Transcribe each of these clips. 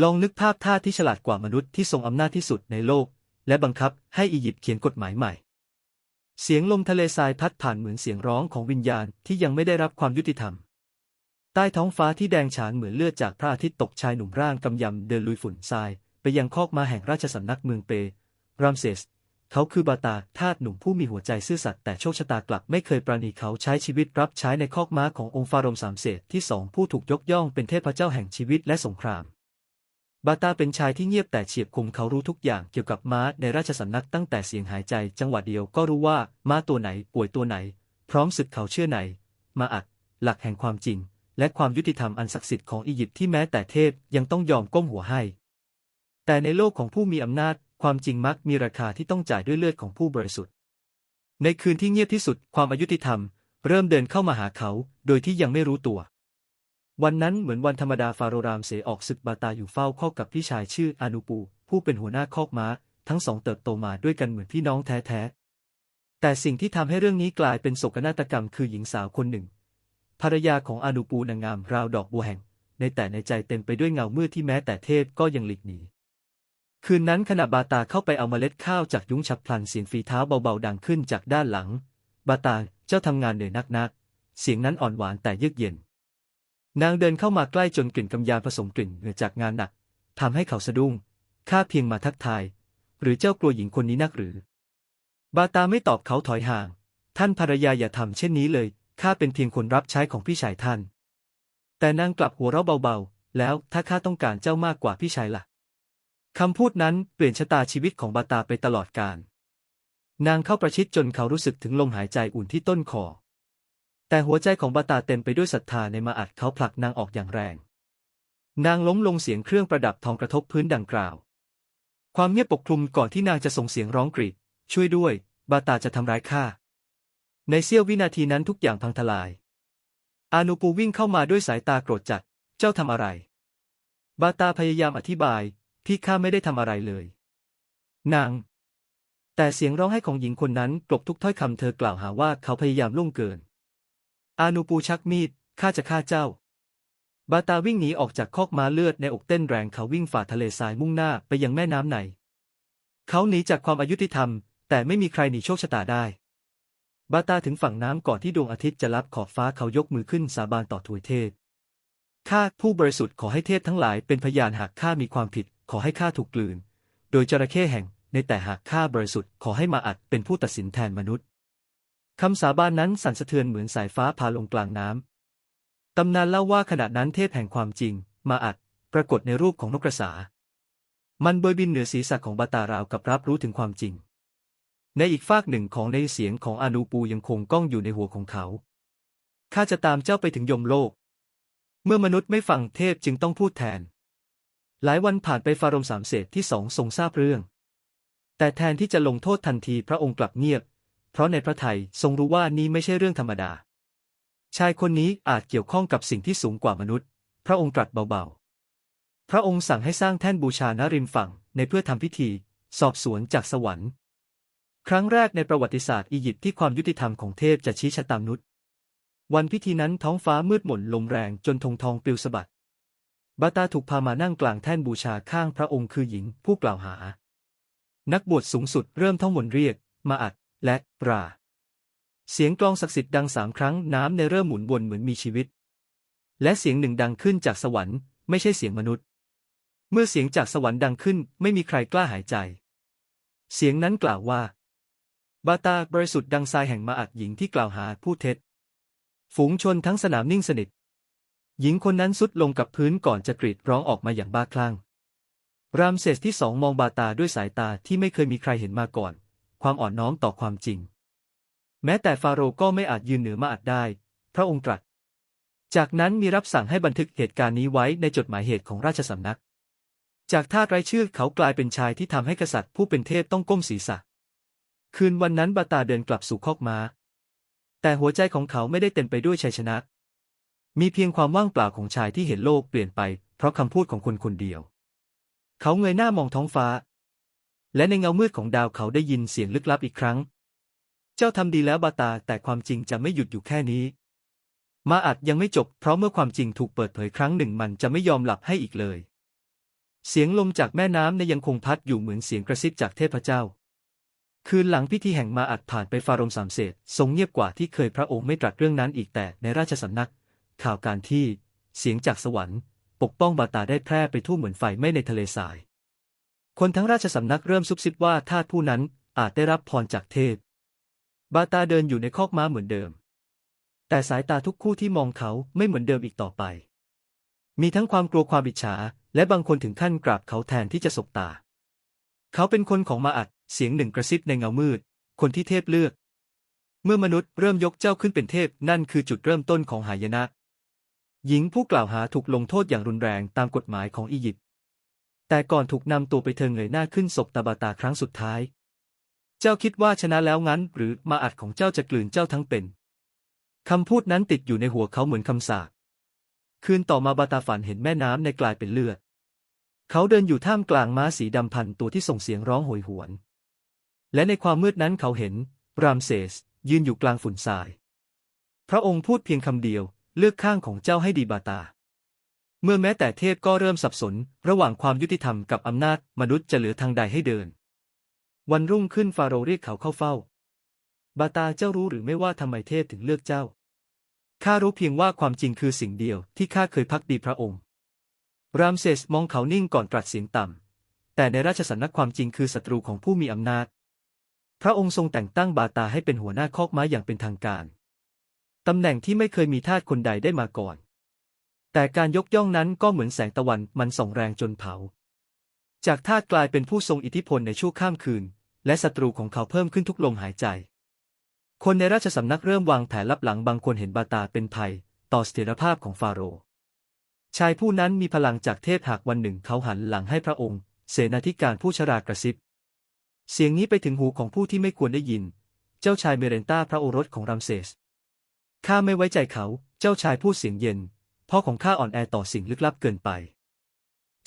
ลองนึกภาพท่าที่ฉลาดกว่ามนุษย์ที่ทรงอำนาจที่สุดในโลก และบังคับให้อียิปต์เขียนกฎหมายใหม่ เสียงลมทะเลทรายพัดผ่านเหมือนเสียงร้องของวิญญาณที่ยังไม่ได้รับความยุติธรรม ใต้ท้องฟ้าที่แดงฉานเหมือนเลือดจากพระอาทิตย์ตกชายหนุ่มร่างกำยำเดินลุยฝุ่นทราย ไปยังคอกม้าแห่งราชสำนักเมืองเปรามเซสเขาคือบาตาทาสหนุ่มผู้มีหัวใจซื่อสัตย์แต่โชคชะตากลับไม่เคยปราณีเขาใช้ชีวิตรับใช้ในคอกม้าขององค์ฟาโรห์สามเศษที่สองผู้ถูกยกย่องเป็นเทพเจ้าแห่งชีวิตและสงคราม บาตาเป็นชายที่เงียบแต่เฉียบคมเขารู้ทุกอย่างเกี่ยวกับม้าในราชสำนักตั้งแต่เสียงหายใจจังหวะเดียวก็รู้ว่าม้าตัวไหนป่วยตัวไหน พร้อมศึกเขาเชื่อไหน มาอัด หลักแห่งความจริง และความยุติธรรมอันศักดิ์สิทธิ์ของอียิปต์ที่แม้แต่เทพยังต้องยอมก้มหัวให้ แต่ในโลกของผู้มีอำนาจ ความจริงมักมีราคาที่ต้องจ่ายด้วยเลือดของผู้บริสุทธิ์ ในคืนที่เงียบที่สุดความอายุติธรรม เริ่มเดินเข้ามาหาเขา โดยที่ยังไม่รู้ตัว วันนั้นเหมือนวันธรรมดาฟาโรห์รามเสออกศึกบาตาอยู่เฝ้าข้อกับพี่ชายชื่ออานูปู ผู้เป็นหัวหน้าคอกม้า ทั้งสองเติบโตมาด้วยกันเหมือนพี่น้องแท้ๆ แต่สิ่งที่ทำให้เรื่องนี้กลายเป็นโศกนาฏกรรมคือหญิงสาวคนหนึ่ง ภรรยาของอานูปูนางงามราวดอกบัวแห่ง ในแต่ในใจเต็มไปด้วยเงาเมืดที่แม้แต่เทพก็ยังหลีกหนี คืนนั้นขณะบาตาเข้าไปเอาเมล็ดข้าวจากยุ้งฉับพลันเสียงฝีเท้าเบาๆดังขึ้นจากด้านหลัง บาตาเจ้าทำงานเหนื่อยนักนักเสียงนั้นอ่อนหวานแต่เยือกเย็น นางเดินเข้ามาใกล้จนกลิ่นกำยานผสมกลิ่นเหงื่อจากงานหนักทำให้เขาสะดุ้ง ข้าเพียงมาทักทาย หรือเจ้ากลัวหญิงคนนี้นักหรือ บาตาไม่ตอบเขาถอยห่าง ท่านภรรยาอย่าทำเช่นนี้เลย ข้าเป็นเพียงคนรับใช้ของพี่ชายท่าน แต่นางกลับหัวเราะเบาๆ แล้วถ้าข้าต้องการเจ้ามากกว่าพี่ชายล่ะคำพูดนั้นเปลี่ยนชะตาชีวิตของบาตาไปตลอดกาล นางเข้าประชิดจนเขารู้สึกถึงลมหายใจอุ่นที่ต้นคอ แต่หัวใจของบาตาเต็มไปด้วยศรัทธาในมาอัดเขาผลักนางออกอย่างแรง นางล้มลงเสียงเครื่องประดับทองกระทบพื้นดังกล่าว ความเงียบปกคลุมก่อนที่นางจะส่งเสียงร้องกรีด ช่วยด้วย บาตาจะทำร้ายข้า ในเสี้ยววินาทีนั้นทุกอย่างพังทลาย อานูปูวิ่งเข้ามาด้วยสายตาโกรธจัด เจ้าทำอะไร บาตาพยายามอธิบาย พี่ข้าไม่ได้ทำอะไรเลย นาง แต่เสียงร้องไห้ของหญิงคนนั้นกลบทุกถ้อยคำเธอกล่าวหาว่าเขาพยายามล่วงเกิน อานูปูชักมีดข้าจะฆ่าเจ้า บาตาวิ่งหนีออกจากคอกม้าเลือดในอกเต้นแรงเขาวิ่งฝ่าทะเลทรายมุ่งหน้าไปยังแม่น้ำในเขาหนีจากความอายุติธรรม แต่ไม่มีใครหนีโชคชะตาได้ บาตาถึงฝั่งน้ำก่อนที่ดวงอาทิตย์จะลับขอบฟ้าเขายกมือขึ้นสาบานต่อถวยเทพข้าผู้บริสุทธิ์ขอให้เทพทั้งหลายเป็นพยานหากข้ามีความผิด ขอให้ข้าถูกกลืน โดยจระเข้แห่งในแต่หากข้าบริสุทธิ์ขอให้มาอัดเป็นผู้ตัดสินแทนมนุษย์ คำสาบานนั้นสั่นสะเทือนเหมือนสายฟ้าพาลงกลางน้ำ ตำนานเล่าว่าขณะนั้นเทพแห่งความจริง มาอัด ปรากฏในรูปของนกกระสา มันเบยบินเหนือศีรษะของบาตาราวกับรับรู้ถึงความจริง ในอีกฟากหนึ่งของในเสียงของอานูปูยังคงก้องอยู่ในหัวของเขา ข้าจะตามเจ้าไปถึงยมโลก เมื่อมนุษย์ไม่ฟังเทพจึงต้องพูดแทน หลายวันผ่านไปฟาโรห์สามเศษที่สองทรงทราบเรื่อง แต่แทนที่จะลงโทษทันทีพระองค์กลับเงียบ เพราะในพระทัยทรงรู้ว่านี้ไม่ใช่เรื่องธรรมดา ชายคนนี้อาจเกี่ยวข้องกับสิ่งที่สูงกว่ามนุษย์ พระองค์ตรัสเบาๆ พระองค์สั่งให้สร้างแท่นบูชาณริมฝั่งในเพื่อทำพิธี สอบสวนจากสวรรค์ ครั้งแรกในประวัติศาสตร์อียิปต์ที่ความยุติธรรมของเทพจะชี้ชะตามนุษย์ วันพิธีนั้นท้องฟ้ามืดหม่นลมแรงจนธงทองปลิวสะบัดบาตาถูกพามานั่งกลางแท่นบูชาข้างพระองค์คือหญิงผู้กล่าวหา นักบวชสูงสุดเริ่มท่องมนต์เรียก มาอัด และปราเสียงกลองศักดิ์สิทธิ์ดังสามครั้งน้ำในเริ่มหมุนวนเหมือนมีชีวิต และเสียงหนึ่งดังขึ้นจากสวรรค์ไม่ใช่เสียงมนุษย์ เมื่อเสียงจากสวรรค์ดังขึ้นไม่มีใครกล้าหายใจ เสียงนั้นกล่าวว่า บาตาบริสุทธิ์ดังทรายแห่งมาอัดหญิงที่กล่าวหาผู้เท็จ ฝูงชนทั้งสนามนิ่งสนิท หญิงคนนั้นสุดลงกับพื้นก่อนจะกรีดร้องออกมาอย่างบ้าคลั่ง รามเซสที่สองมองบาตาด้วยสายตาที่ไม่เคยมีใครเห็นมาก่อน ความอ่อนน้อมต่อความจริง แม้แต่ฟาโรห์ก็ไม่อาจยืนเหนือมาอัดได้ พระองค์ตรัส จากนั้นมีรับสั่งให้บันทึกเหตุการณ์นี้ไว้ในจดหมายเหตุของราชสำนัก จากท่าไร้ชื่อเขากลายเป็นชายที่ทำให้กษัตริย์ผู้เป็นเทพต้องก้มศีรษะ คืนวันนั้นบาตาเดินกลับสู่คอกม้า แต่หัวใจของเขาไม่ได้เต็มไปด้วยชัยชนะ มีเพียงความว่างเปล่าของชายที่เห็นโลกเปลี่ยนไป เพราะคำพูดของคนคนเดียว เขาเงยหน้ามองท้องฟ้า และในเงามืดของดาวเขาได้ยินเสียงลึกลับอีกครั้ง เจ้าทำดีแล้วบาตาแต่ความจริงจะไม่หยุดอยู่แค่นี้ มาอัดยังไม่จบ เพราะเมื่อความจริงถูกเปิดเผยครั้งหนึ่งมันจะไม่ยอมหลับให้อีกเลย เสียงลมจากแม่น้ำในยังคงพัดอยู่เหมือนเสียงกระซิบจากเทพเจ้า คืนหลังพิธีแห่งมาอัดผ่านไปฟารมสามเศษทรงเงียบกว่าที่เคยพระองค์ไม่ตรัสเรื่องนั้นอีกแต่ในราชสำนัก ข่าวการที่ เสียงจากสวรรค์ ปกป้องบาตาได้แพร่ไปทั่วเหมือนไฟไหม้ในทะเลทราย คนทั้งราชสำนักเริ่มซุบซิบว่าทาสผู้นั้นอาจได้รับพรจากเทพ บาตาเดินอยู่ในคอกม้าเหมือนเดิม แต่สายตาทุกคู่ที่มองเขาไม่เหมือนเดิมอีกต่อไป มีทั้งความกลัวความอิจฉา และบางคนถึงขั้นกราบเขาแทนที่จะสบตา เขาเป็นคนของมาอัด เสียงหนึ่งกระซิบในเงามืด คนที่เทพเลือก เมื่อมนุษย์เริ่มยกเจ้าขึ้นเป็นเทพนั่นคือจุดเริ่มต้นของหายนะ หญิงผู้กล่าวหาถูกลงโทษอย่างรุนแรงตามกฎหมายของอียิปต์ แต่ก่อนถูกนำตัวไปเธอเงยหน้าขึ้นศบตาบาตาครั้งสุดท้าย เจ้าคิดว่าชนะแล้วงั้น หรือมาอัดของเจ้าจะกลืนเจ้าทั้งเป็นคำพูดนั้นติดอยู่ในหัวเขาเหมือนคำสาปคืนต่อมาบาตาฝันเห็นแม่น้ำในกลายเป็นเลือด เขาเดินอยู่ท่ามกลางม้าสีดำพันตัวที่ส่งเสียงร้องโหยหวน และในความมืดนั้นเขาเห็น รามเซส ยืนอยู่กลางฝุ่นทราย พระองค์พูดเพียงคำเดียว เลือกข้างของเจ้าให้ดีบาตา เมื่อแม้แต่เทพก็เริ่มสับสน ระหว่างความยุติธรรมกับอำนาจมนุษย์จะเหลือทางใดให้เดิน วันรุ่งขึ้นฟาโรห์เรียกเขาเข้าเฝ้า บาตาเจ้ารู้หรือไม่ว่าทำไมเทพถึงเลือกเจ้าข้ารู้เพียงว่าความจริงคือสิ่งเดียวที่ข้าเคยพักดีพระองค์ รามเซสมองเขานิ่งก่อนตรัสเสียงต่ำ แต่ในราชสำนักความจริงคือศัตรูของผู้มีอำนาจ พระองค์ทรงแต่งตั้งบาตาให้เป็นหัวหน้าคอกม้าอย่างเป็นทางการ ตำแหน่งที่ไม่เคยมีทาสคนใดได้มาก่อน แต่การยกย่องนั้นก็เหมือนแสงตะวันมันส่องแรงจนเผา จากทาสกลายเป็นผู้ทรงอิทธิพลในชั่วข้ามคืน และศัตรูของเขาเพิ่มขึ้นทุกลมหายใจ คนในราชสำนักเริ่มวางแผนลับหลังบางคนเห็นบาตาเป็นภัย ต่อเสถียรภาพของฟาโรห์ชายผู้นั้นมีพลังจากเทพหากวันหนึ่งเขาหันหลังให้พระองค์ เสนาธิการผู้ชรากระซิบ เสียงนี้ไปถึงหูของผู้ที่ไม่ควรได้ยิน เจ้าชายเมเรนตาพระโอรสของรามเซสข้าไม่ไว้ใจเขา เจ้าชายพูดเสียงเย็น พ่อของข้าอ่อนแอต่อสิ่งลึกลับเกินไป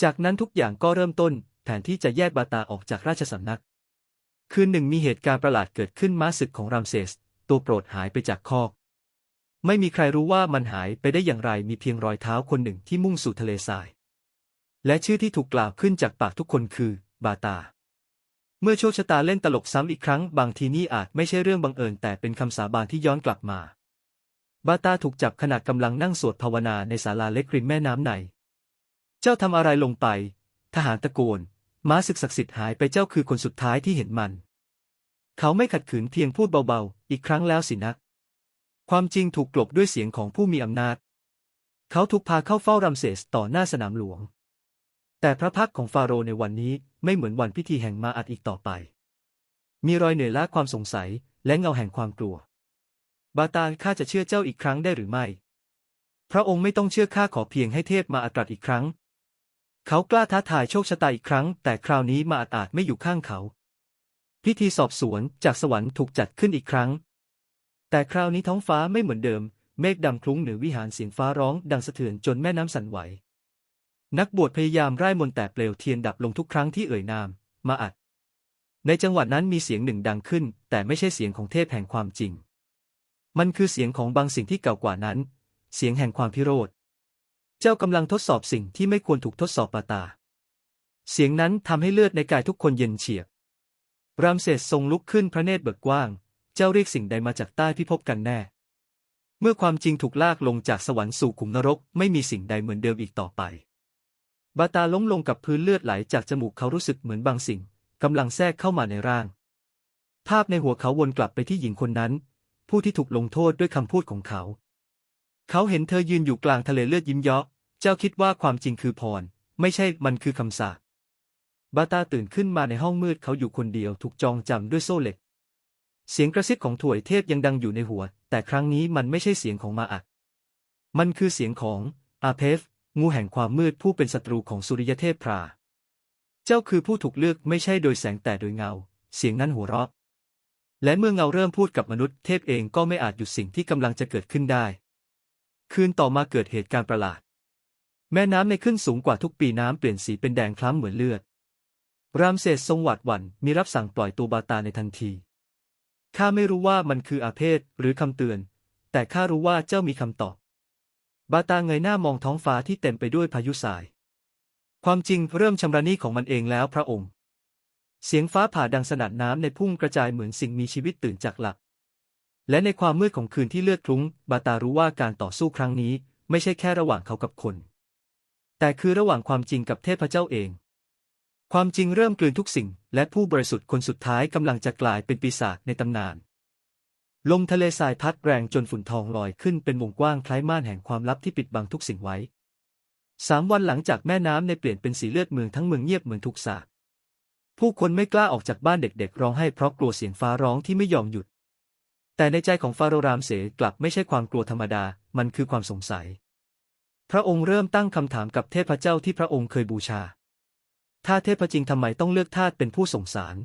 จากนั้นทุกอย่างก็เริ่มต้น แผนที่จะแยกบาตาออกจากราชสำนัก คืนหนึ่งมีเหตุการณ์ประหลาดเกิดขึ้นม้าศึกของรามเซส ตัวโปรดหายไปจากคอก ไม่มีใครรู้ว่ามันหายไปได้อย่างไรมีเพียงรอยเท้าคนหนึ่งที่มุ่งสู่ทะเลทราย และชื่อที่ถูกกล่าวขึ้นจากปากทุกคนคือบาตาเมื่อโชคชะตาเล่นตลกซ้ำอีกครั้ง บางทีนี่อาจไม่ใช่เรื่องบังเอิญแต่เป็นคำสาบานที่ย้อนกลับมา บาตาถูกจับขณะกำลังนั่งสวดภาวนาในศาลาเล็กริมแม่น้ำใน เจ้าทำอะไรลงไป ทหารตะโกน ม้าศึกศักดิ์สิทธิ์หายไปเจ้าคือคนสุดท้ายที่เห็นมัน เขาไม่ขัดขืนเพียงพูดเบาๆ อีกครั้งแล้วสินะความจริงถูกกลบด้วยเสียงของผู้มีอำนาจ เขาถูกพาเข้าเฝ้ารามเซสต่อหน้าสนามหลวง แต่พระพักของฟาโรห์ในวันนี้ไม่เหมือนวันพิธีแห่งมาอัดอีกต่อไป มีรอยเหนื่อยล้าความสงสัยและเงาแห่งความกลัว บาตาข้าจะเชื่อเจ้าอีกครั้งได้หรือไม่ พระองค์ไม่ต้องเชื่อข้าขอเพียงให้เทพมาอัตรัสอีกครั้ง เขากล้าท้าทายโชคชะตาอีกครั้ง แต่คราวนี้มาอัดอาจไม่อยู่ข้างเขา พิธีสอบสวนจากสวรรค์ถูกจัดขึ้นอีกครั้ง แต่คราวนี้ท้องฟ้าไม่เหมือนเดิม เมฆดำคลุ้งเหนือวิหารเสียงฟ้าร้องดังสะเทือนจนแม่น้ำสั่นไหว นักบวชพยายามไร้มนต์แต่เปลวเทียนดับลงทุกครั้งที่เอ่ยนาม มาอัดในจังหวะนั้นมีเสียงหนึ่งดังขึ้น แต่ไม่ใช่เสียงของเทพแห่งความจริง มันคือเสียงของบางสิ่งที่เก่ากว่านั้น เสียงแห่งความพิโรธ เจ้ากำลังทดสอบสิ่งที่ไม่ควรถูกทดสอบปาตา เสียงนั้นทำให้เลือดในกายทุกคนเย็นเฉียบ รามเสสทรงลุกขึ้นพระเนตรเบิกกว้าง เจ้าเรียกสิ่งใดมาจากใต้พิภพกันแน่ เมื่อความจริงถูกลากลงจากสวรรค์สู่ขุมนรกไม่มีสิ่งใดเหมือนเดิมอีกต่อไป บาตาล้มลงกับพื้นเลือดไหลจากจมูกเขารู้สึกเหมือนบางสิ่งกำลังแทรกเข้ามาในร่าง ภาพในหัวเขาวนกลับไปที่หญิงคนนั้น ผู้ที่ถูกลงโทษด้วยคำพูดของเขา เขาเห็นเธอยืนอยู่กลางทะเลเลือดยิ้มเยาะ เจ้าคิดว่าความจริงคือพร ไม่ใช่มันคือคำสาปบาตาตื่นขึ้นมาในห้องมืดเขาอยู่คนเดียวถูกจองจำด้วยโซ่เหล็ก เสียงกระซิบของถวยเทพยังดังอยู่ในหัว แต่ครั้งนี้มันไม่ใช่เสียงของมาอักมันคือเสียงของอาเพฟงูแห่งความมืดผู้เป็นศัตรูของสุริยเทพพรา เจ้าคือผู้ถูกเลือกไม่ใช่โดยแสงแต่โดยเงา เสียงนั้นหัวเราะ และเมื่อเงาเริ่มพูดกับมนุษย์เทพเองก็ไม่อาจหยุดสิ่งที่กำลังจะเกิดขึ้นได้ คืนต่อมาเกิดเหตุการณ์ประหลาด แม่น้ำในขึ้นสูงกว่าทุกปีน้ำเปลี่ยนสีเป็นแดงคล้ำเหมือนเลือด รามเสสทรงหวาดหวั่นมีรับสั่งปล่อยตัวบาตาในทันที ข้าไม่รู้ว่ามันคืออาเพศหรือคำเตือน แต่ข้ารู้ว่าเจ้ามีคำตอบบาตาเงยหน้ามองท้องฟ้าที่เต็มไปด้วยพายุทราย ความจริงเริ่มชำระนี้ของมันเองแล้วพระองค์ เสียงฟ้าผ่าดังสนั่นน้ำในพุ่งกระจายเหมือนสิ่งมีชีวิตตื่นจากหลับ และในความมืดของคืนที่เลือดคลุ้ง บาตารู้ว่าการต่อสู้ครั้งนี้ ไม่ใช่แค่ระหว่างเขากับคน แต่คือระหว่างความจริงกับเทพเจ้าเอง ความจริงเริ่มกลืนทุกสิ่ง และผู้บริสุทธิ์คนสุดท้ายกำลังจะกลายเป็นปีศาจในตำนาน ลมทะเลทรายพัดแรงจนฝุ่นทองลอยขึ้นเป็นวงกว้างคล้ายม่านแห่งความลับที่ปิดบังทุกสิ่งไว้สามวันหลังจากแม่น้ำในเปลี่ยนเป็นสีเลือดเมืองทั้งเมืองเงียบเหมือนถูกสาป ผู้คนไม่กล้าออกจากบ้านเด็กๆ ร้องไห้เพราะกลัวเสียงฟ้าร้องที่ไม่ยอมหยุด แต่ในใจของฟาโรห์รามเสกลับไม่ใช่ความกลัวธรรมดา มันคือความสงสัย พระองค์เริ่มตั้งคำถามกับเทพเจ้าที่พระองค์เคยบูชา ถ้าเทพจริงทำไมต้องเลือกทาสเป็นผู้ส่งสาร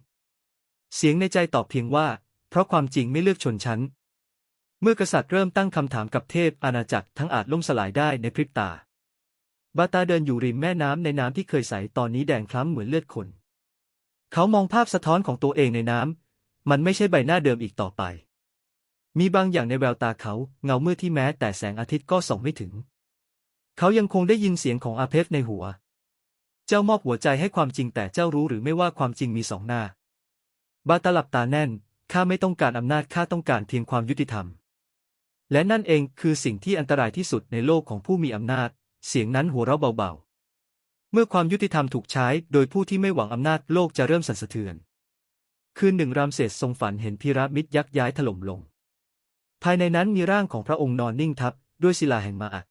เสียงในใจตอบเพียงว่า เพราะความจริงไม่เลือกชนชั้น เมื่อกษัตริย์เริ่มตั้งคำถามกับเทพอาณาจักรทั้งอาจล่มสลายได้ในพริบตา บาตาเดินอยู่ริมแม่น้ำในน้ำที่เคยใสตอนนี้แดงคล้ำเหมือนเลือดคน เขามองภาพสะท้อนของตัวเองในน้ำ มันไม่ใช่ใบหน้าเดิมอีกต่อไป มีบางอย่างในแววตาเขาเงาเมื่อที่แม้แต่แสงอาทิตย์ก็ส่องไม่ถึง เขายังคงได้ยินเสียงของอาเพฟในหัว เจ้ามอบหัวใจให้ความจริงแต่เจ้ารู้หรือไม่ว่าความจริงมีสองหน้า บาตาหลับตาแน่น ข้าไม่ต้องการอำนาจข้าต้องการเพียงความยุติธรรม และนั่นเองคือสิ่งที่อันตรายที่สุดในโลกของผู้มีอำนาจ เสียงนั้นหัวเราะเบาๆ เมื่อความยุติธรรมถูกใช้โดยผู้ที่ไม่หวังอำนาจโลกจะเริ่มสั่นสะเทือน คืนหนึ่งรามเสสทรงฝันเห็นพีระมิดยักษ์ย้ายถล่มลง ภายในนั้นมีร่างของพระองค์นอนนิ่งทับ ด้วยศิลาแห่งมาอัด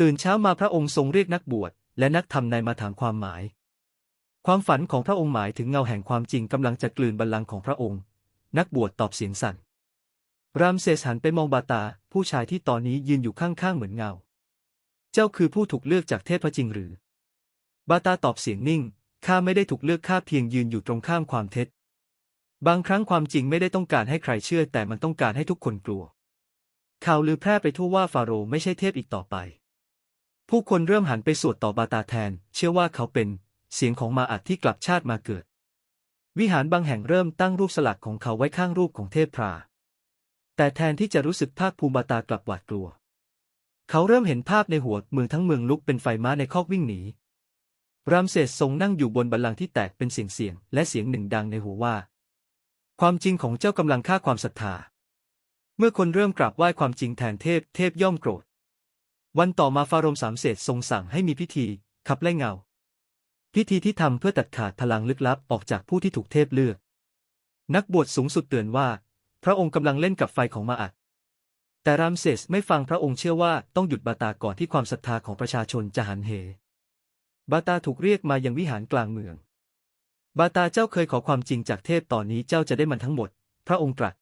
ตื่นเช้ามาพระองค์ทรงเรียกนักบวชและนักธรรมในมาถามความหมาย ความฝันของพระองค์หมายถึงเงาแห่งความจริงกำลังจะกลืนบัลลังก์ของพระองค์ นักบวชตอบเสียงสั่น รามเสสหันไปมองบาตา ผู้ชายที่ตอนนี้ยืนอยู่ข้างๆเหมือนเงา เจ้าคือผู้ถูกเลือกจากเทพจริงหรือ บาตาตอบเสียงนิ่ง ข้าไม่ได้ถูกเลือกข้าเพียงยืนอยู่ตรงข้ามความเท็จ บางครั้งความจริงไม่ได้ต้องการให้ใครเชื่อ แต่มันต้องการให้ทุกคนกลัว ข่าวลือแพร่ไปทั่วว่าฟาโรห์ไม่ใช่เทพอีกต่อไป ผู้คนเริ่มหันไปสวดต่อบาตาแทน เชื่อว่าเขาเป็น เสียงของมาอัดที่กลับชาติมาเกิด วิหารบางแห่งเริ่มตั้งรูปสลักของเขาไว้ข้างรูปของเทพพรา แต่แทนที่จะรู้สึกภาคภูมิบาตากลับหวาดกลัว เขาเริ่มเห็นภาพในหัวเมืองทั้งเมืองลุกเป็นไฟม้าในคอกวิ่งหนี รามเสสทรงนั่งอยู่บนบัลลังก์ที่แตกเป็นเสียงเสียง และเสียงหนึ่งดังในหัวว่า ความจริงของเจ้ากำลังฆ่าความศรัทธา เมื่อคนเริ่มกราบไหว้ความจริงแทนเทพ เทพย่อมโกรธ วันต่อมาฟาโรห์สามเสสทรงสั่งให้มีพิธี ขับไล่เงา พิธีที่ทำเพื่อตัดขาดพลังลึกลับออกจากผู้ที่ถูกเทพเลือก นักบวชสูงสุดเตือนว่า พระองค์กำลังเล่นกับไฟของมาอัดแต่รามเสสไม่ฟังพระองค์เชื่อว่าต้องหยุดบาตาก่อนที่ความศรัทธาของประชาชนจะหันเห บาตาถูกเรียกมายังวิหารกลางเมือง บาตาเจ้าเคยขอความจริงจากเทพตอนนี้เจ้าจะได้มันทั้งหมด พระองค์ตรัส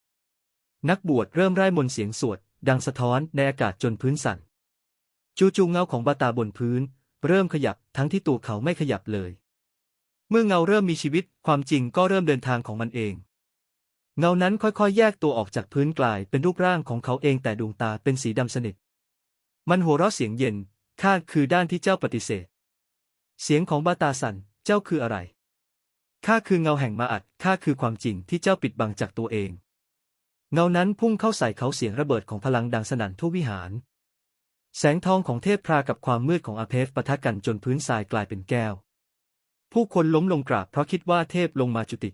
นักบวชเริ่มไร้มนเสียงสวด ดังสะท้อนในอากาศจนพื้นสั่น จู่ๆเงาของบาตาบนพื้น เริ่มขยับทั้งที่ตัวเขาไม่ขยับเลย เมื่อเงาเริ่มมีชีวิตความจริงก็เริ่มเดินทางของมันเอง เงานั้นค่อยๆ แยกตัวออกจากพื้นกลายเป็นรูปร่างของเขาเองแต่ดวงตาเป็นสีดำสนิท มันหัวเราะเสียงเย็นข้าคือด้านที่เจ้าปฏิเสธ เสียงของบาตาสัน เจ้าคืออะไร ข้าคือเงาแห่งมาอัด ข้าคือความจริงที่เจ้าปิดบังจากตัวเอง เงานั้นพุ่งเข้าใส่เขาเสียงระเบิดของพลังดังสนั่นทั่ววิหาร แสงทองของเทพพรากับความมืดของอาเพฟปะทะกันจนพื้นทรายกลายเป็นแก้ว ผู้คนล้มลงกราบเพราะคิดว่าเทพลงมาจุติ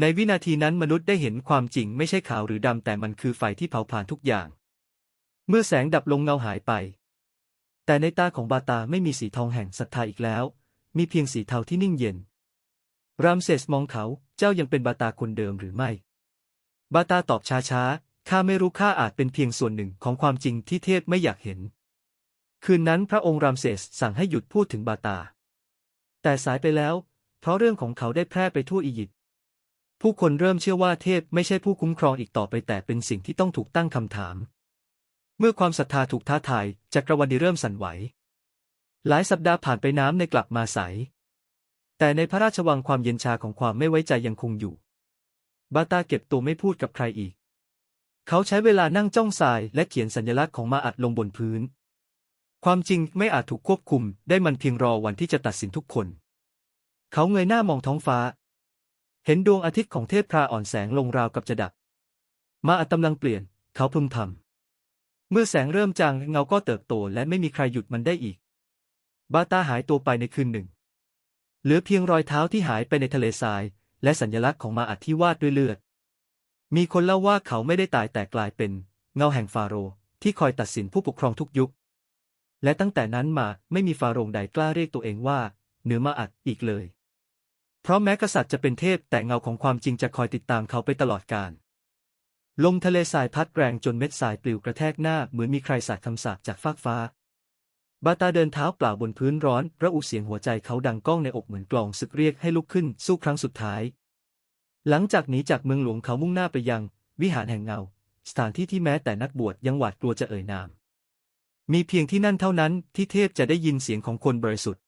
ในวินาทีนั้นมนุษย์ได้เห็นความจริงไม่ใช่ขาวหรือดำแต่มันคือไฟที่เผาผลาญทุกอย่าง เมื่อแสงดับลงเงาหายไป แต่ในตาของบาตาไม่มีสีทองแห่งศรัทธาอีกแล้ว มีเพียงสีเทาที่นิ่งเย็น รามเสสมองเขา เจ้ายังเป็นบาตาคนเดิมหรือไม่ บาตาตอบช้าๆ ข้าไม่รู้ข้าอาจเป็นเพียงส่วนหนึ่งของความจริงที่เทพไม่อยากเห็น คืนนั้นพระองค์รามเสสสั่งให้หยุดพูดถึงบาตา แต่สายไปแล้ว เพราะเรื่องของเขาได้แพร่ไปทั่วอียิปต์ ผู้คนเริ่มเชื่อว่าเทพไม่ใช่ผู้คุ้มครองอีกต่อไปแต่เป็นสิ่งที่ต้องถูกตั้งคำถาม เมื่อความศรัทธาถูกท้าทายจักรวรรดิเริ่มสั่นไหว หลายสัปดาห์ผ่านไปน้ำในกลับมาใส แต่ในพระราชวังความเย็นชาของความไม่ไว้ใจยังคงอยู่ บาตาเก็บตัวไม่พูดกับใครอีก เขาใช้เวลานั่งจ้องทรายและเขียนสัญลักษณ์ของมาอัดลงบนพื้น ความจริงไม่อาจถูกควบคุมได้มันเพียงรอวันที่จะตัดสินทุกคน เขาเงยหน้ามองท้องฟ้า เห็นดวงอาทิตย์ของเทพพราอ่อนแสงลงราวกับจะดับ มาอัดกำลังเปลี่ยน เขาพึมพำ เมื่อแสงเริ่มจางเงาก็เติบโตและไม่มีใครหยุดมันได้อีก บาตาหายตัวไปในคืนหนึ่ง เหลือเพียงรอยเท้าที่หายไปในทะเลทราย และสัญลักษณ์ของมาอัดที่วาดด้วยเลือด มีคนเล่าว่าเขาไม่ได้ตายแต่กลายเป็น เงาแห่งฟาโรห์ที่คอยตัดสินผู้ปกครองทุกยุค และตั้งแต่นั้นมาไม่มีฟาโรห์ใดกล้าเรียกตัวเองว่าเหนือมาอัดอีกเลย เพราะแม้กษัตริย์จะเป็นเทพแต่เงาของความจริงจะคอยติดตามเขาไปตลอดกาล ลมทะเลทรายพัดแรงจนเม็ดทรายปลิวกระแทกหน้าเหมือนมีใครสาดคำสาปจากฟากฟ้า บาตาเดินเท้าเปล่าบนพื้นร้อนระอุเสียงหัวใจเขาดังก้องในอกเหมือนกลองศึกเรียกให้ลุกขึ้นสู้ครั้งสุดท้าย หลังจากหนีจากเมืองหลวงเขามุ่งหน้าไปยัง วิหารแห่งเงา สถานที่ที่แม้แต่นักบวชยังหวาดกลัวจะเอ่ยนาม มีเพียงที่นั่นเท่านั้นที่เทพจะได้ยินเสียงของคนบริสุทธิ์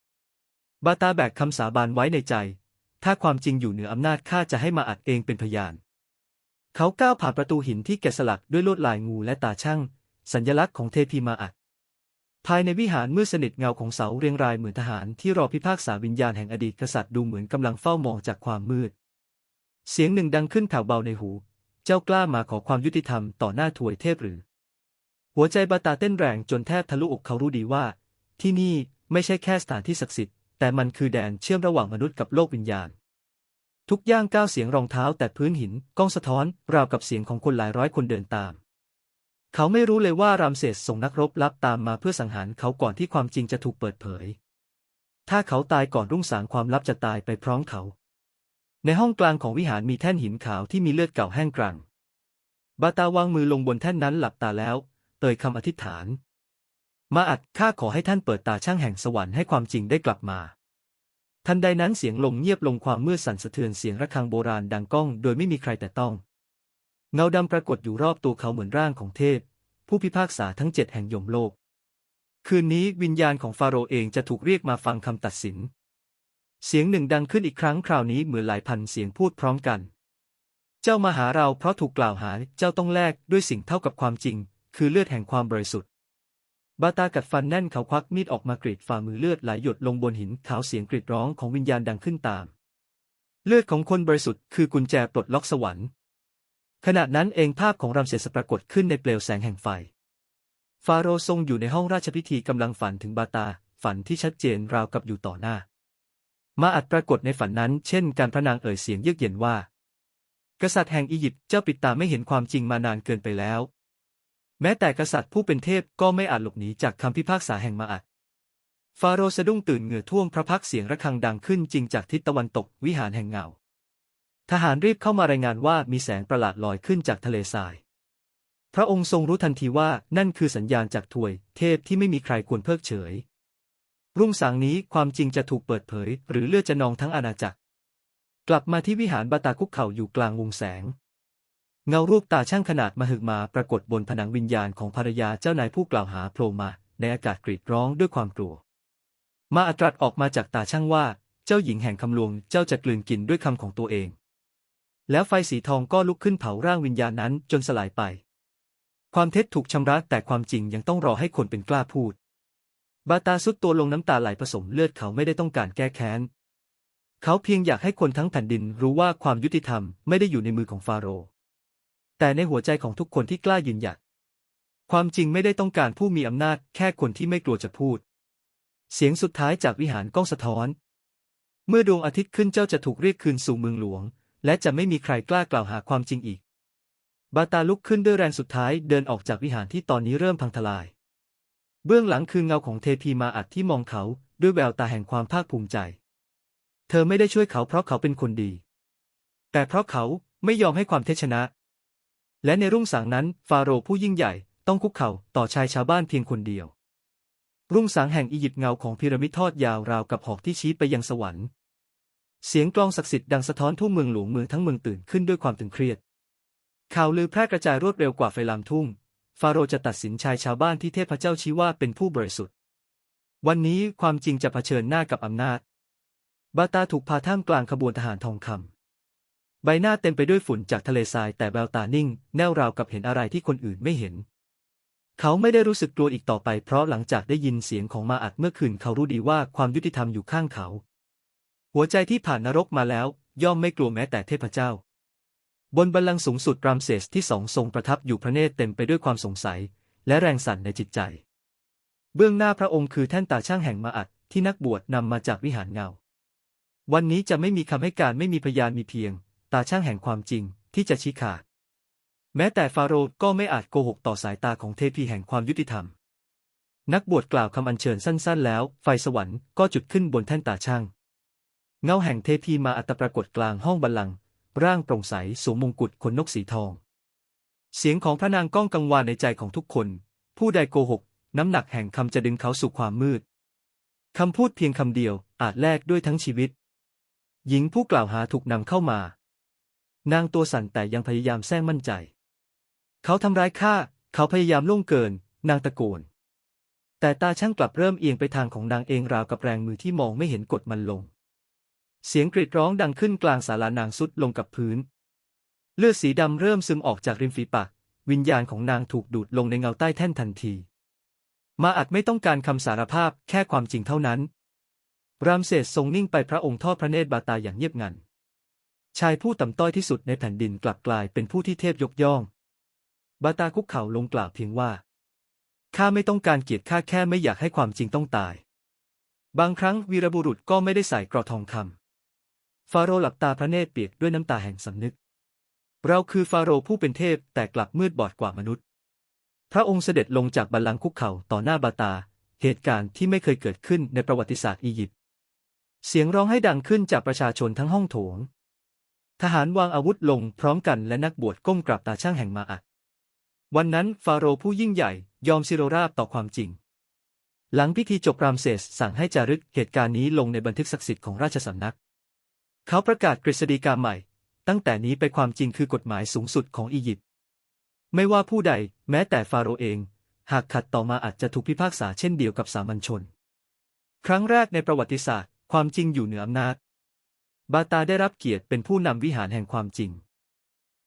บาตาแบกคำสาบานไว้ในใจ ถ้าความจริงอยู่เหนืออำนาจข้าจะให้มาอัดเองเป็นพยาน เขาก้าวผ่านประตูหินที่แกะสลักด้วยลวดลายงูและตาช่าง สัญลักษณ์ของเทพีมาอัดภายในวิหารมืดสนิทเงาของเสาเรียงรายเหมือนทหารที่รอพิพากษาวิญญาณแห่งอดีตกษัตริย์ดูเหมือนกำลังเฝ้ามองจากความมืด เสียงหนึ่งดังขึ้นแผ่วเบาในหู เจ้ากล้ามาขอความยุติธรรมต่อหน้าถวยเทพหรือ หัวใจบาตาเต้นแรงจนแทบทะลุอกเขารู้ดีว่า ที่นี่ไม่ใช่แค่สถานที่ศักดิ์สิทธิ์แต่มันคือแดนเชื่อมระหว่างมนุษย์กับโลกวิญญาณ ทุกย่างก้าวเสียงรองเท้าแต่พื้นหินก้องสะท้อน ราวกับเสียงของคนหลายร้อยคนเดินตาม เขาไม่รู้เลยว่ารามเสสส่งนักรบลับตามมาเพื่อสังหารเขาก่อนที่ความจริงจะถูกเปิดเผย ถ้าเขาตายก่อนรุ่งสางความลับจะตายไปพร้อมเขา ในห้องกลางของวิหารมีแท่นหินขาวที่มีเลือดเก่าแห้งกรังบาตาวางมือลงบนแท่นนั้นหลับตาแล้ว เตยคำอธิษฐาน มาอัดข้าขอให้ท่านเปิดตาช่างแห่งสวรรค์ให้ความจริงได้กลับมา ทันใดนั้นเสียงลมเงียบลงความมืดสั่นสะเทือนเสียงระฆังโบราณดังก้องโดยไม่มีใครแต่ต้อง เงาดำปรากฏอยู่รอบตัวเขาเหมือนร่างของเทพ ผู้พิพากษาทั้งเจ็ดแห่งยมโลก คืนนี้วิญญาณของฟาโรห์เองจะถูกเรียกมาฟังคำตัดสิน เสียงหนึ่งดังขึ้นอีกครั้งคราวนี้เหมือนหลายพันเสียงพูดพร้อมกัน เจ้ามาหาเราเพราะถูกกล่าวหาเจ้าต้องแลกด้วยสิ่งเท่ากับความจริง คือเลือดแห่งความบริสุทธิ์ บาตากัดฟันแน่นเขาควักมีดออกมากรีดฝ่ามือเลือดไหลหยดลงบนหินขาวเสียงกรีดร้องของวิญญาณดังขึ้นตาม เลือดของคนบริสุทธิ์คือกุญแจปลดล็อกสวรรค์ ขณะนั้นเองภาพของรามเสดสปรากฏขึ้นในเปลวแสงแห่งไฟ ฟาโรห์ทรงอยู่ในห้องราชพิธีกำลังฝันถึงบาตา ฝันที่ชัดเจนราวกับอยู่ต่อหน้า มาอัดปรากฏในฝันนั้น เช่น การพระนางเอ่ยเสียงเยือกเย็นว่า กษัตริย์แห่งอียิปต์เจ้าปิดตาไม่เห็นความจริงมานานเกินไปแล้ว แม้แต่กษัตริย์ผู้เป็นเทพก็ไม่อาจหลบหนีจากคำพิพากษาแห่งมาอัดฟาโรสะดุ้งตื่นเหงื่อท่วมพระพักเสียงระฆังดังขึ้นจริงจากทิศตะวันตกวิหารแห่งเงา ทหารรีบเข้ามารายงานว่ามีแสงประหลาดลอยขึ้นจากทะเลทราย พระองค์ทรงรู้ทันทีว่านั่นคือสัญญาณจากถวย เทพที่ไม่มีใครควรเพิกเฉย รุ่งสางนี้ความจริงจะถูกเปิดเผย หรือเลือดจะนองทั้งอาณาจักร กลับมาที่วิหารบาตาคุกเข่าอยู่กลางวงแสง เงารูปตาช่างขนาดมหึมาปรากฏบนผนังวิญญาณของภรรยาเจ้านายผู้กล่าวหาโผล่มา ในอากาศกรีดร้องด้วยความกลัว มาอัตรัสออกมาจากตาช่างว่า เจ้าหญิงแห่งคำลวงเจ้าจะกลืนกินด้วยคำของตัวเอง แล้วไฟสีทองก็ลุกขึ้นเผาร่างวิญญาณนั้นจนสลายไป ความเท็จถูกชำระแต่ความจริงยังต้องรอให้คนเป็นกล้าพูด บาตาสุดตัวลงน้ำตาไหลผสมเลือดเขาไม่ได้ต้องการแก้แค้น เขาเพียงอยากให้คนทั้งแผ่นดินรู้ว่าความยุติธรรมไม่ได้อยู่ในมือของฟาโรห์ แต่ในหัวใจของทุกคนที่กล้ายืนหยัด ความจริงไม่ได้ต้องการผู้มีอำนาจแค่คนที่ไม่กลัวจะพูด เสียงสุดท้ายจากวิหารก้องสะท้อน เมื่อดวงอาทิตย์ขึ้นเจ้าจะถูกเรียกคืนสู่เมืองหลวง และจะไม่มีใครกล้ากล่าวหาความจริงอีก บาตาลุกขึ้นด้วยแรงสุดท้ายเดินออกจากวิหารที่ตอนนี้เริ่มพังทลาย เบื้องหลังคือเงาของเทพีมาอัดที่มองเขาด้วยแววตาแห่งความภาคภูมิใจ เธอไม่ได้ช่วยเขาเพราะเขาเป็นคนดี แต่เพราะเขาไม่ยอมให้ความเท็จชนะ และในรุ่งสางนั้นฟาโรห์ผู้ยิ่งใหญ่ต้องคุกเข่าต่อชายชาวบ้านเพียงคนเดียว รุ่งสางแห่งอียิปต์เงาของพีระมิดทอดยาวราวกับหอกที่ชี้ไปยังสวรรค์ เสียงกลองศักดิ์สิทธิ์ดังสะท้อนทุ่งเมืองหลวงเมืองทั้งเมืองตื่นขึ้นด้วยความตึงเครียด ข่าวลือแพร่กระจายรวดเร็วกว่าไฟลามทุ่ง ฟาโรห์จะตัดสินชายชาวบ้านที่เทพเจ้าชี้ว่าเป็นผู้บริสุทธิ์ วันนี้ความจริงจะเผชิญหน้ากับอำนาจ บาตาถูกพาท่ามกลางขบวนทหารทองคำ ใบหน้าเต็มไปด้วยฝุ่นจากทะเลทรายแต่แววตานิ่ง แน่วราวกับเห็นอะไรที่คนอื่นไม่เห็น เขาไม่ได้รู้สึกกลัวอีกต่อไปเพราะหลังจากได้ยินเสียงของมาอัดเมื่อคืนเขารู้ดีว่าความยุติธรรมอยู่ข้างเขา หัวใจที่ผ่านนรกมาแล้ว ย่อมไม่กลัวแม้แต่เทพเจ้า บนบัลลังก์สูงสุดรามเสสที่สองทรงประทับอยู่พระเนตรเต็มไปด้วยความสงสัย และแรงสั่นในจิตใจ เบื้องหน้าพระองค์คือแท่นตาช่างแห่งมาอัดที่นักบวชนำมาจากวิหารเงา วันนี้จะไม่มีคำให้การไม่มีพยานมีเพียง ตาช่างแห่งความจริงที่จะชี้ขาด แม้แต่ฟาโรห์ก็ไม่อาจโกหกต่อสายตาของเทพีแห่งความยุติธรรม นักบวชกล่าวคำอัญเชิญสั้นๆ แล้ว ไฟสวรรค์ก็จุดขึ้นบนแท่นตาช่าง เงาแห่งเทพีมาอัตปรากฏกลางห้องบัลลังก์ร่างโปร่งใสสวมมงกุฎขนนกสีทอง เสียงของพระนางก้องกังวานในใจของทุกคน ผู้ใดโกหก น้ำหนักแห่งคำจะดึงเขาสู่ความมืดคำพูดเพียงคำเดียวอาจแลกด้วยทั้งชีวิต หญิงผู้กล่าวหาถูกนำเข้ามา นางตัวสั่นแต่ยังพยายามแซงมั่นใจ เขาทำร้ายข้า เขาพยายามล่วงเกิน นางตะโกน แต่ตาช่างกลับเริ่มเอียงไปทางของนางเองราวกับแรงมือที่มองไม่เห็นกดมันลง เสียงกรีดร้องดังขึ้นกลางศาลานางสุดลงกับพื้น เลือดสีดำเริ่มซึมออกจากริมฝีปาก วิญญาณของนางถูกดูดลงในเงาใต้แท่นทันที มาอัดไม่ต้องการคำสารภาพแค่ความจริงเท่านั้น รามเสสทรงนิ่งไปพระองค์ทอดพระเนตรบาตาอย่างเงียบงัน ชายผู้ต่ำต้อยที่สุดในแผ่นดินกลับกลายเป็นผู้ที่เทพยกย่อง บาตาคุกเข่าลงกล่าวเพียงว่า ข้าไม่ต้องการเกียรติข้าแค่ไม่อยากให้ความจริงต้องตาย บางครั้งวีรบุรุษก็ไม่ได้ใส่กรอทองคำ ฟาโรห์หลับตาพระเนตรเปียกด้วยน้ำตาแห่งสำนึก เราคือฟาโรห์ผู้เป็นเทพแต่กลับมืดบอดกว่ามนุษย์ พระองค์เสด็จลงจากบัลลังก์คุกเข่าต่อหน้าบาตา เหตุการณ์ที่ไม่เคยเกิดขึ้นในประวัติศาสตร์อียิปต์ เสียงร้องให้ดังขึ้นจากประชาชนทั้งห้องโถง ทหารวางอาวุธลงพร้อมกันและนักบวชก้มกราบตาช่างแห่งมาอัดวันนั้นฟาโรห์ผู้ยิ่งใหญ่ยอมสิโรราบต่อความจริง หลังพิธีจบรามเสสสั่งให้จารึกเหตุการณ์นี้ลงในบันทึกศักดิ์สิทธิ์ของราชสำนัก เขาประกาศกฤษฎีกาใหม่ ตั้งแต่นี้ไปความจริงคือกฎหมายสูงสุดของอียิปต์ไม่ว่าผู้ใดแม้แต่ฟาโรห์เอง หากขัดต่อมาอาจจะถูกพิพากษาเช่นเดียวกับสามัญชน ครั้งแรกในประวัติศาสตร์ ความจริงอยู่เหนืออำนาจ บาตาได้รับเกียรติเป็นผู้นำวิหารแห่งความจริง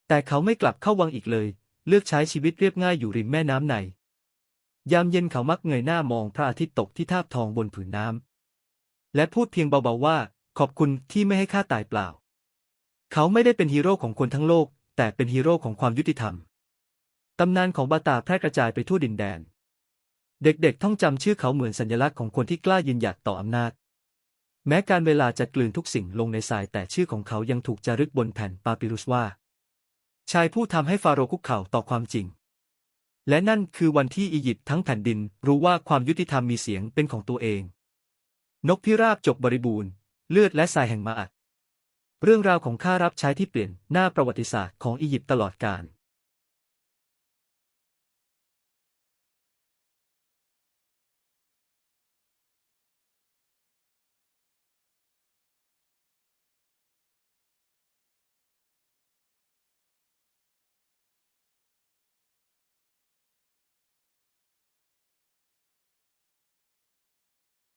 แต่เขาไม่กลับเข้าวังอีกเลย เลือกใช้ชีวิตเรียบง่ายอยู่ริมแม่น้ำใน ยามเย็นเขามักเงยหน้ามองพระอาทิตย์ตกที่ทาบทองบนผืนน้ำ และพูดเพียงเบาๆว่า ขอบคุณที่ไม่ให้ข้าตายเปล่า เขาไม่ได้เป็นฮีโร่ของคนทั้งโลก แต่เป็นฮีโร่ของความยุติธรรม ตำนานของบาตาแพร่กระจายไปทั่วดินแดน เด็กๆท่องจำชื่อเขาเหมือนสัญลักษณ์ของคนที่กล้ายืนหยัดต่ออำนาจ แม้การเวลาจะกลืนทุกสิ่งลงในทรายแต่ชื่อของเขายังถูกจารึกบนแผ่นปาปิรุสว่า ชายผู้ทำให้ฟาโรห์คุกเข่าต่อความจริง และนั่นคือวันที่อียิปต์ทั้งแผ่นดินรู้ว่าความยุติธรรมมีเสียงเป็นของตัวเอง นกพิราบจบบริบูรณ์ เลือดและทรายแห่งมาอัด เรื่องราวของข้ารับใช้ที่เปลี่ยนหน้าประวัติศาสตร์ของอียิปต์ตลอดกาล